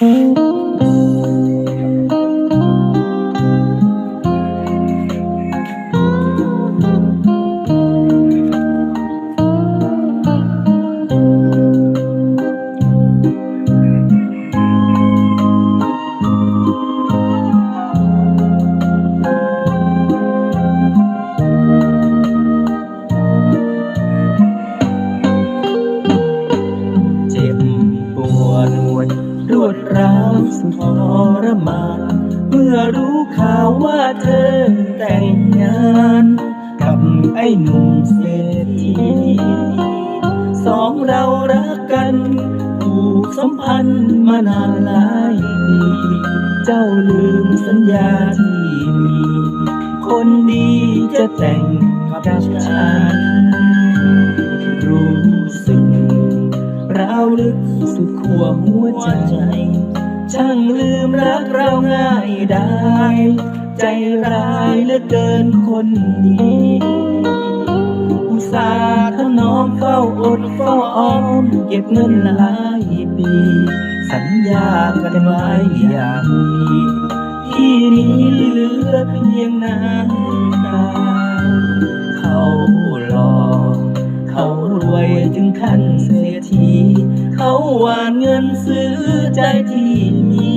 เจ็บปวดปวด รวดร้าวสุดทรมาน เมื่อรู้ข่าวว่าเธอแต่งงาน กับไอ้หนุ่มเศรษฐีสองเรารักกันผูกสัมพันธ์มานานหลายปีเจ้าลืมสัญญาที่มี คนดีจะแต่งกับฉันาวลึกสุดขั้วหัวใจ ช่างลืมรักเราง่ายได้ ใจร้ายเหลือเกินคนดีอุตส่าห์ถนอมเฝ้าอดเฝ้าออม เก็บเงินหลายปี สัญญากันไว้อย่างดีที่นี้เหลือเพียงน้ำ วยถึงขั้นเสียที เขาหวานเงินซื้อใจที่มี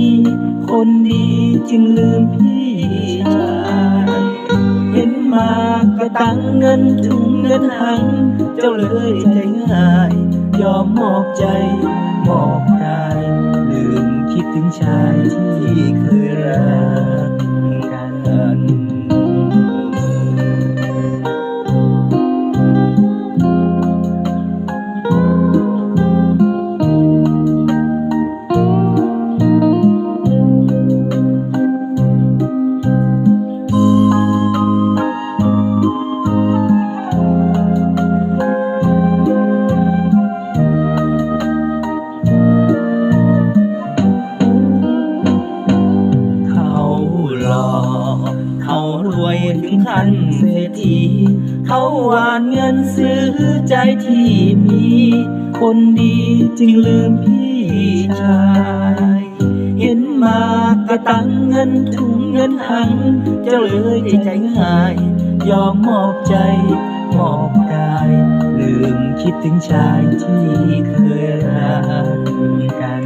คนดีจึงลืมพี่ชายเห็นมากกระตังเงินถุงเงินหัง เจ้าเลยใจง่าย ยอมมอบใจ ถึงขั้นเศรษฐีเขาหวานเงินซื้อใจที่มี คนดีจึงลืมพี่ชายเห็นมากระตังเงินถุงเงินหังเจ้าเลยใจง่าย ยอมมอบใจ มอบกาย ลืมคิดถึงชายที่เคยรักกัน